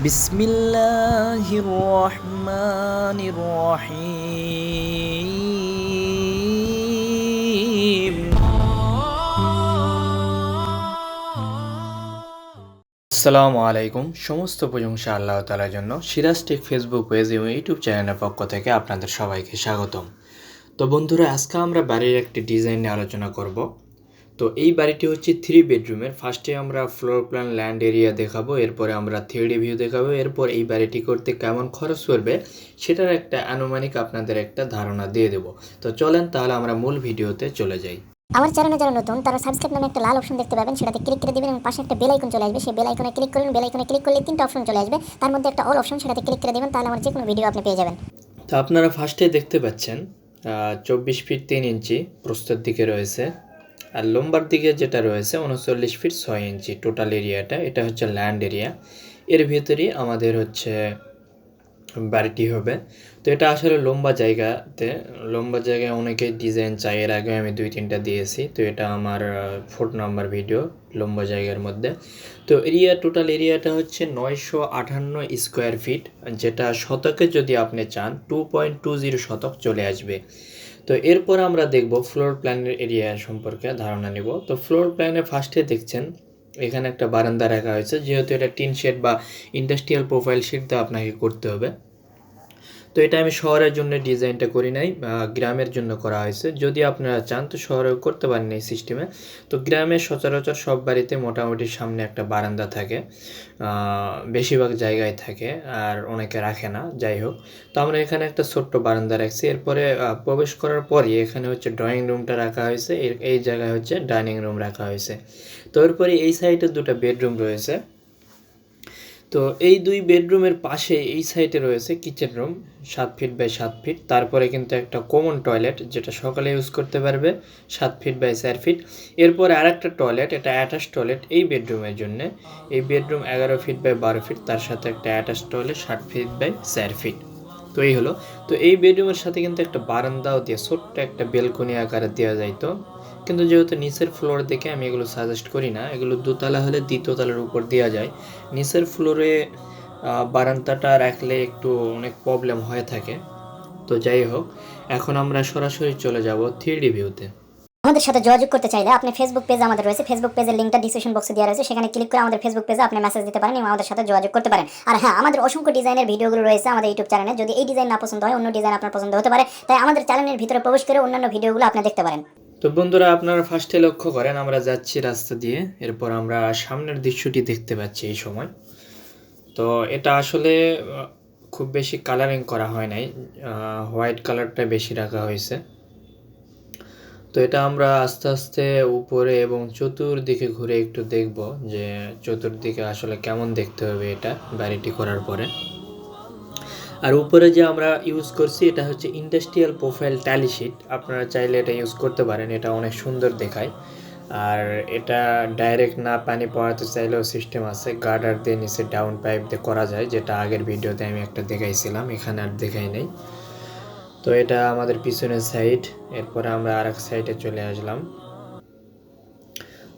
বিসমিল্লাহির রহমানির রহিম আসসালামু আলাইকুম সমস্ত প্রশংসা আল্লাহ তালার জন্য। সিরাজটেক ফেসবুক পেজ এবং ইউটিউব চ্যানেলের পক্ষ থেকে আপনাদের সবাইকে স্বাগতম। তো বন্ধুরা, আজকে আমরা বাড়ির একটি ডিজাইন নিয়ে আলোচনা করব। তো এই বাড়িটি হচ্ছে থ্রি বেডরুমের ফার্স্টে আমরা ফ্লোর প্ল্যান ল্যান্ড এরিয়া দেখাবো এরপরে আমরা থ্রি ভিউ দেখাবো এরপর এই বাড়িটি করতে কেমন খরচ পড়বে সেটার একটা আনুমানিক আপনাদের একটা ধারণা দিয়ে দেবো। তো চলেন তাহলে আমরা মূল ভিডিওতে চলে যাই। আমার চ্যানেলে যারা নতুন তারা সাবস্ক্রাইব নামে একটা লাল অপশন দেখতে পাবেন সেটাতে ক্লিক করে দিবেন এবং পাশে একটা বেল আইকন চলে আসবে। সেই বেল আইকনে ক্লিক করুন বেল আইকনে ক্লিক করলে তিনটা অপশন চলে আসবে। তার মধ্যে একটা অল অপশন সেটাতে ক্লিক করে দিবেন তাহলে আমার যে কোনো ভিডিও আপনি পেয়ে যাবেন। তো আপনারা ফার্স্টে দেখতে পাচ্ছেন চব্বিশ ফিট তিন ইঞ্চি প্রস্তের দিকে রয়েছে। আর লম্বার দিকে যেটা রয়েছে উনচল্লিশ ফিট ছয় ইঞ্চি টোটাল এরিয়াটা এটা হচ্ছে ল্যান্ড এরিয়া এর ভিতরেই আমাদের হচ্ছে বাড়িটি হবে। তো এটা আসলে লম্বা জায়গাতে, লম্বা জায়গায় অনেকে ডিজাইন চাই এর আগে আমি দুই তিনটা দিয়েছি, তো এটা আমার ফোর্থ নাম্বার ভিডিও লম্বা জায়গার মধ্যে। তো এরিয়া টোটাল এরিয়াটা হচ্ছে নয়শো আটান্ন স্কোয়ার ফিট যেটা শতকে যদি আপনি চান টু পয়েন্ট টু জিরো শতক চলে আসবে। তো এরপর আমরা দেখব ফ্লোর প্ল্যানের এরিয়া সম্পর্কে ধারণা নিব। তো ফ্লোর প্ল্যানে ফার্স্টে দেখছেন, এখানে একটা বারান্দা রাখা হয়েছে, যেহেতু এটা টিন শেড বা ইন্ডাস্ট্রিয়াল প্রোফাইল শেড দিয়ে আপনাকে করতে হবে। তো এটা আমি শহরের জন্য ডিজাইনটা করি নাই গ্রামের জন্য করা হয়েছে। যদি আপনারা চান, তো শহরেও করতে পারেন এই সিস্টেমে তো গ্রামে সচরাচর সব বাড়িতে মোটামুটি সামনে একটা বারান্দা থাকে বেশিরভাগ জায়গায় থাকে, আর অনেকে রাখে না, যাই হোক। তো আমরা এখানে একটা ছোট্ট বারান্দা রাখছি। এরপরে প্রবেশ করার পরই এখানে হচ্ছে ড্রয়িং রুমটা রাখা হয়েছে। এই জায়গায় হচ্ছে ডাইনিং রুম রাখা হয়েছে। তো এরপরে এই সাইডে দুটো বেডরুম রয়েছে। তো এই দুই বেডরুমের পাশে এই সাইডে রয়েছে কিচেন রুম, সাত ফিট বাই সাত ফিট। তারপরে কিন্তু একটা কমন টয়লেট যেটা সকালে ইউজ করতে পারবে, সাত ফিট বাই চার ফিট। এরপরে আরেকটা টয়লেট, এটা অ্যাটাচ টয়লেট এই বেডরুমের জন্য। এই বেডরুম এগারো ফিট বাই বারো ফিট, তার সাথে একটা অ্যাটাচ টয়লেট, ষাট ফিট বাই চার ফিট। তো এই হলো। তো এই বেডরুমের সাথে কিন্তু একটা বারান্দাও দিয়ে, ছোট্ট একটা বেলকনি আকারে দেওয়া যাইতো। কিন্তু যেহেতু নিচের ফ্লোর দেখে আমি এগুলো সাজেস্ট করি না, এগুলো দোতলা হলে দ্বিতীয় তলার উপর দেওয়া যায়। নিচের ফ্লোরে বারান্দাটা রাখলে একটু অনেক প্রবলেম হয়ে থাকে। তো যাই হোক, এখন আমরা সরাসরি চলে যাব থ্রি ভিউতে আমাদের সাথে যোগাযোগ করতে চাইলে আপনি ফেসবুক পেজ আমাদের রয়েছে। ফেসবুক পেজের লিঙ্কটা ডিসক্রিপশন বক্সে দেওয়া রয়েছে। সেখানে ক্লিক করে আমাদের ফেসবুক পেজে আপনি মেসেজ দিতে পারেন এবং আমাদের সাথে যোগাযোগ করতে পারেন। আর হ্যাঁ আমাদের অসংখ্য ডিজাইনের ভিডিওগুলো রয়েছে আমাদের ইউটিউব চ্যানেলে যদি এই ডিজাইন না পছন্দ হয়, অন্য ডিজাইন আপনার পছন্দ হতে পারে। তাই আমাদের চ্যানেলের ভিতরে প্রবেশ করে অন্যান্য ভিডিওগুলো আপনি দেখতে পারেন। তো বন্ধুরা, আপনারা ফার্স্টে লক্ষ্য করেন, আমরা যাচ্ছি রাস্তা দিয়ে। এরপর আমরা সামনের দৃশ্যটি দেখতে পাচ্ছি এই সময়। তো এটা আসলে খুব বেশি কালারিং করা হয় নাই। হোয়াইট কালারটা বেশি রাখা হয়েছে। তো এটা আমরা আস্তে আস্তে উপরে এবং চতুর্দিকে ঘুরে একটু দেখব যে চতুর্দিকে আসলে কেমন দেখতে হবে এটা বাড়িটি করার পরে। আর উপরে যে আমরা ইউজ করছি, এটা হচ্ছে ইন্ডাস্ট্রিয়াল প্রোফাইল ট্যালি শিট আপনারা চাইলে এটা ইউজ করতে পারেন, এটা অনেক সুন্দর দেখায়। আর এটা ডাইরেক্ট না পানি পড়াতে চাইলেও সিস্টেম আছে। গার্ডার দিয়ে নিচে ডাউন পাইপ দিয়ে করা যায়, যেটা আগের ভিডিওতে আমি একটা দেখাইছিলাম, এখানে আর দেখাই নেই। তো এটা আমাদের পিছনের সাইড এরপরে আমরা আর এক সাইডে চলে আসলাম।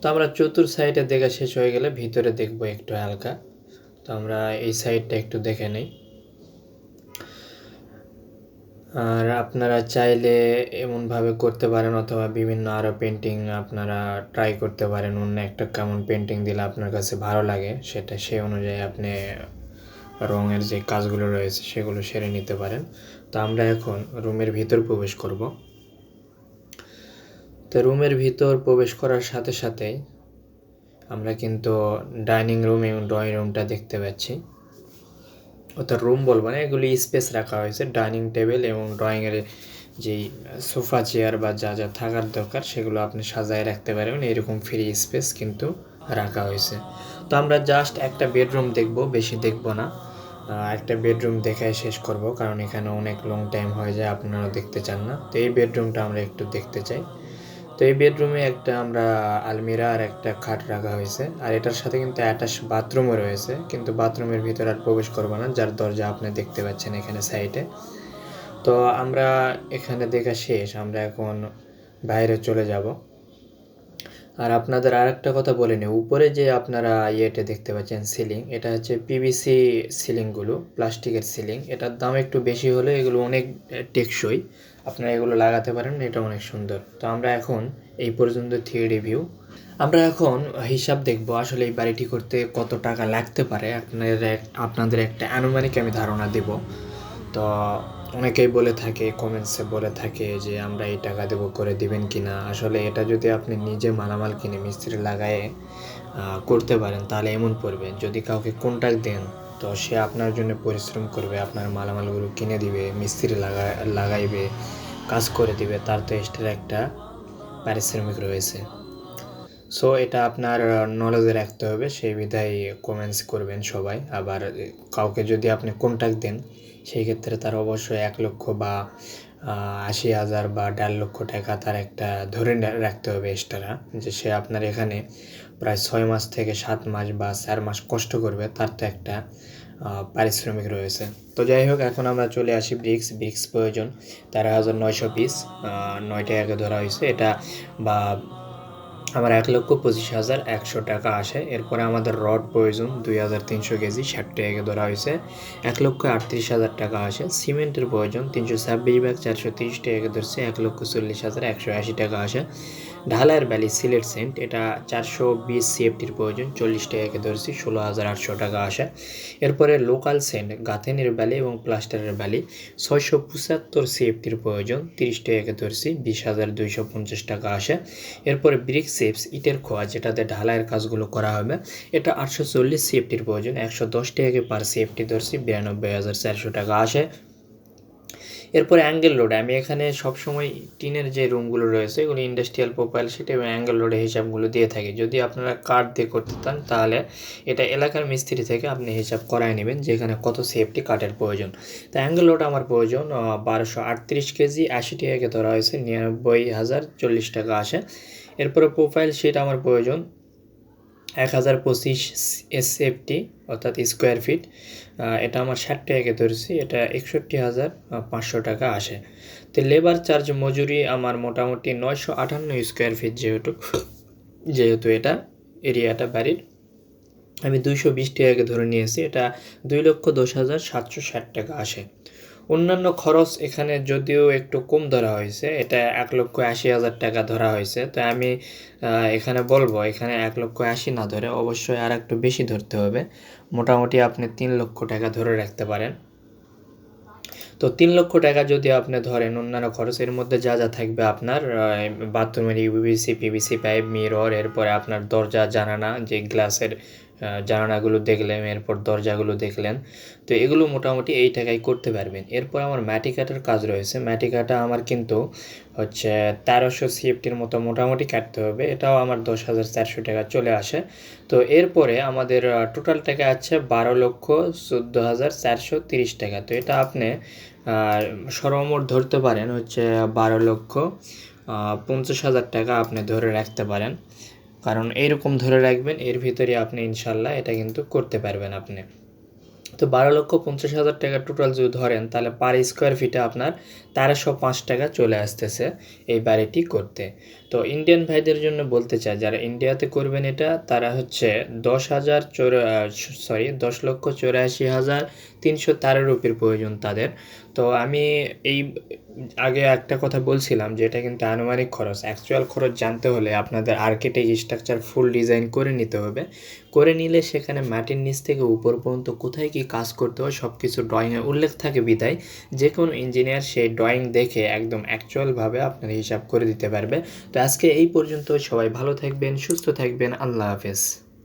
তো আমরা চতুর সাইডে দেখা শেষ হয়ে গেলে ভিতরে দেখব একটু হালকা। তো আমরা এই সাইডটা একটু দেখে নিই। আর আপনারা চাইলে এমনভাবে করতে পারেন অথবা বিভিন্ন আরও পেন্টিং আপনারা ট্রাই করতে পারেন। অন্য একটা কেমন পেন্টিং দিলে আপনার কাছে ভালো লাগে, সেটা সেই অনুযায়ী আপনি রঙের যে কাজগুলো রয়েছে সেগুলো সেরে নিতে পারেন। তো আমরা এখন রুমের ভিতর প্রবেশ করব। তো রুমের ভিতর প্রবেশ করার সাথে সাথেই আমরা কিন্তু ডাইনিং রুম এবং ড্রয়িং রুমটা দেখতে পাচ্ছি। অর্থাৎ রুম বলব না, এগুলি স্পেস রাখা হয়েছে, ডাইনিং টেবিল এবং ড্রয়িংয়ের যেই সোফা, চেয়ার বা যা যা থাকার দরকার সেগুলো আপনি সাজায় রাখতে পারবেন, এরকম ফ্রি স্পেস কিন্তু রাখা হয়েছে। তো আমরা জাস্ট একটা বেডরুম দেখব, বেশি দেখব না। আহ, একটা বেডরুম দেখায় শেষ করব কারণ এখানে অনেক লং টাইম হয়ে যায় আপনারা দেখতে চান না। তো এই বেডরুমটা আমরা একটু দেখতে চাই। তো এই বেডরুমে একটা আমরা আলমিরা আর একটা খাট রাখা হয়েছে আর এটার সাথে কিন্তু অ্যাটাচ বাথরুমও রয়েছে কিন্তু বাথরুমের ভিতরে আর প্রবেশ করব না যার দরজা আপনি দেখতে পাচ্ছেন এখানে সাইডে তো আমরা এখানে দেখা শেষ আমরা এখন বাইরে চলে যাব। আর আপনাদের আর একটা কথা বলে নিই। উপরে যে আপনারা ইয়েটা দেখতে পাচ্ছেন সিলিং এটা হচ্ছে পিভিসি সিলিংগুলো প্লাস্টিকের সিলিং এটার দাম একটু বেশি হলে এগুলো অনেক টেকসই। আপনারা এগুলো লাগাতে পারেন এটা অনেক সুন্দর। তো আমরা এখন এই পর্যন্ত থ্রি রিভিউ আমরা এখন হিসাব দেখব আসলে এই বাড়িটি করতে কত টাকা লাগতে পারে। আপনাদের আপনাদের একটা আনুমানিক আমি ধারণা দেব। তো অনেকেই বলে থাকে কমেন্টসে বলে থাকে যে, আমরা এই টাকা দেবো, করে দিবেন কি না? আসলে এটা যদি আপনি নিজে মালামাল কিনে মিস্ত্রি লাগায়ে করতে পারেন, তাহলে এমন পড়বে যদি কাউকে কন্ট্যাক্ট দেন, তো সে আপনার জন্য পরিশ্রম করবে, আপনার মালামালগুলো কিনে দিবে, মিস্ত্রি লাগা, লাগাইবে, কাজ করে দিবে, তার তো এক্সট্রা একটা পারিশ্রমিক রয়েছে। সো এটা আপনার নলেজে রাখতে হবে। সেই বিধায় কমেন্টস করবেন সবাই। আবার কাউকে যদি আপনি কন্ট্যাক্ট দেন, সেই ক্ষেত্রে তার অবশ্যই এক লক্ষ বা আশি হাজার বা দেড় লক্ষ টাকা তার একটা ধরে রাখতে হবে এক্সট্রা যে সে আপনার এখানে প্রায় ছয় মাস থেকে সাত মাস বা চার মাস কষ্ট করবে, তার তো একটা পারিশ্রমিক রয়েছে। তো যাই হোক, এখন আমরা চলে আসি ব্রিক্স ব্রিক্স প্রয়োজন। তেরো হাজার নয়শো পিস নয়টা আগে ধরা হয়েছে। এটা বা আমার এক লক্ষ পঁচিশ হাজার একশো টাকা আসে। এরপরে আমাদের রড প্রয়োজন দুই হাজার তিনশো কেজি, ষাট টাকা ধরা হয়েছে। এক লক্ষ আটত্রিশ হাজার টাকা আসে। সিমেন্টের প্রয়োজন তিনশো ছাব্বিশ ব্যাগ, চারশো তিরিশ টাকা ধরছে। এক লক্ষ চল্লিশ হাজার একশো আশি টাকা আসে। ঢালাইয়ের ব্যালি সিলেট সেন্ট, এটা চারশো বিশ সিএফটির প্রয়োজন, চল্লিশ টাকাকে ধরছি, ষোলো হাজার আটশো টাকা আসে। এরপরে লোকাল সেন্ট, গাথেনের ব্যালি এবং প্লাস্টারের ব্যালি ছয়শো পঁচাত্তর সিএফটির প্রয়োজন, তিরিশ টাকাকে ধরছি, বিশ হাজার দুইশো পঞ্চাশ টাকা আসে। এরপরে ব্রিক সেপস, ইটের খোয়া, যেটাতে ঢালাইয়ের কাজগুলো করা হবে এটা আটশো চল্লিশ সিএফটির প্রয়োজন, একশো দশ টাকাকে পার সিএফটি ধরছি, বিরানব্বই হাজার চারশো টাকা আসে। এরপরে অ্যাঙ্গেল লোড আমি এখানে সবসময় টিনের যে রুমগুলো রয়েছে, এগুলো ইন্ডাস্ট্রিয়াল প্রোফাইল শিট এবং অ্যাঙ্গেল লোডের হিসাবগুলো দিয়ে থাকি। যদি আপনারা কার্ড দিয়ে করতে চান, তাহলে এটা এলাকার মিস্ত্রি থেকে আপনি হিসাব করায় নেবেন যেখানে কত সেফটি কাঠের প্রয়োজন। তো অ্যাঙ্গেল লোড আমার প্রয়োজন বারোশো আটত্রিশ কেজি, আশি টাকাকে ধরা হয়েছে, নিরানব্বই হাজার চল্লিশ টাকা আসে। এরপরে প্রোফাইল শিট আমার প্রয়োজন, এক হাজার পঁচিশ এসএফটি অর্থাৎ স্কোয়ার ফিট এটা আমার ষাট টাকাকে ধরেছি, এটা একষট্টি হাজার পাঁচশো টাকা আসে। তো লেবার চার্জ মজুরি আমার মোটামুটি নয়শো আটান্ন স্কোয়ার ফিট যেহেতু যেহেতু এটা এরিয়াটা বাড়ির। আমি দুইশো বিশ টাকাকে ধরে নিয়েছি, এটা দুই লক্ষ দশ হাজার সাতশো ষাট টাকা আসে। অন্যান্য খরচ এখানে যদিও একটু কম ধরা হয়েছে, এটা এক লক্ষ আশি হাজার টাকা ধরা হয়েছে, তো আমি এখানে বলব, এখানে এক লক্ষ আশি না ধরে, অবশ্যই আর একটু বেশি ধরতে হবে। মোটামুটি আপনি তিন লক্ষ টাকা ধরে রাখতে পারেন। তো তিন লক্ষ টাকা যদি আপনি ধরেন, অন্যান্য খরচের মধ্যে যা যা থাকবে আপনার বাথরুমের ইউবিসি পিবিসি পাইপ, মিরর, এরপরে আপনার দরজা জানানা যে গ্লাসের আহ, জানালাগুলো দেখলেন এরপর দরজাগুলো দেখলেন। তো এগুলো মোটামুটি এই টাকায় করতে পারবেন। এরপর আমার মাটি কাটার কাজ রয়েছে। মাটি কাটা আমার কিন্তু হচ্ছে তেরোশো সিএফটির মতো মোটামুটি কাটতে হবে। এটাও আমার দশ হাজার চারশো টাকা চলে আসে। তো এরপরে আমাদের টোটাল টাকা আছে বারো লক্ষ চোদ্দ হাজার চারশো তিরিশ টাকা। তো এটা আপনি সর্বমোট ধরতে পারেন হচ্ছে বারো লক্ষ পঞ্চাশ হাজার টাকা আপনি ধরে রাখতে পারেন। কারণ এইরকম ধরে রাখবেন, এর ভিতরে আপনি ইনশাল্লাহ এটা কিন্তু করতে পারবেন আপনি। তো বারো লক্ষ পঞ্চাশ হাজার টাকা টোটাল যদি ধরেন, তাহলে পার স্কোয়ার ফিটে আপনার তেরোশো পাঁচ টাকা চলে আসতেছে এই বাড়িটি করতে। তো ইন্ডিয়ান ভাইদের জন্য বলতে চাই, যারা ইন্ডিয়াতে করবেন এটা, তারা হচ্ছে দশ হাজার চৌরা, সরি, দশ লক্ষ চৌরাশি হাজার তিনশো তেরো রুপির প্রয়োজন তাদের। তো আমি এই আগে একটা কথা বলছিলাম যে এটা কিন্তু আনুমানিক খরচ। অ্যাকচুয়াল খরচ জানতে হলে আপনাদের আর্কিটেক্ট স্ট্রাকচার ফুল ডিজাইন করে নিতে হবে। করে নিলে সেখানে মাটির নিচ থেকে উপর পর্যন্ত কোথায় কি কাজ করতে হয় সব কিছু ড্রয়িংয়ে উল্লেখ থাকে বিদায় যে কোনো ইঞ্জিনিয়ার সেই ড্রয়িং দেখে একদম অ্যাকচুয়ালভাবে আপনার হিসাব করে দিতে পারবে। তো আজকে এই পর্যন্ত সবাই ভালো থাকবেন, সুস্থ থাকবেন। আল্লাহ হাফেজ।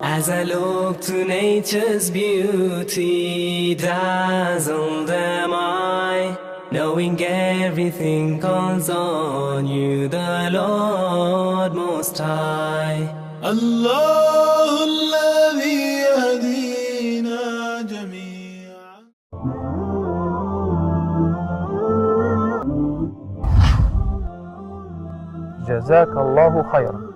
As I look to nature's beauty, dazzled am I, knowing everything calls on you, the Lord Most High. الله الذي يهدينا جميعا جزاك الله خيرا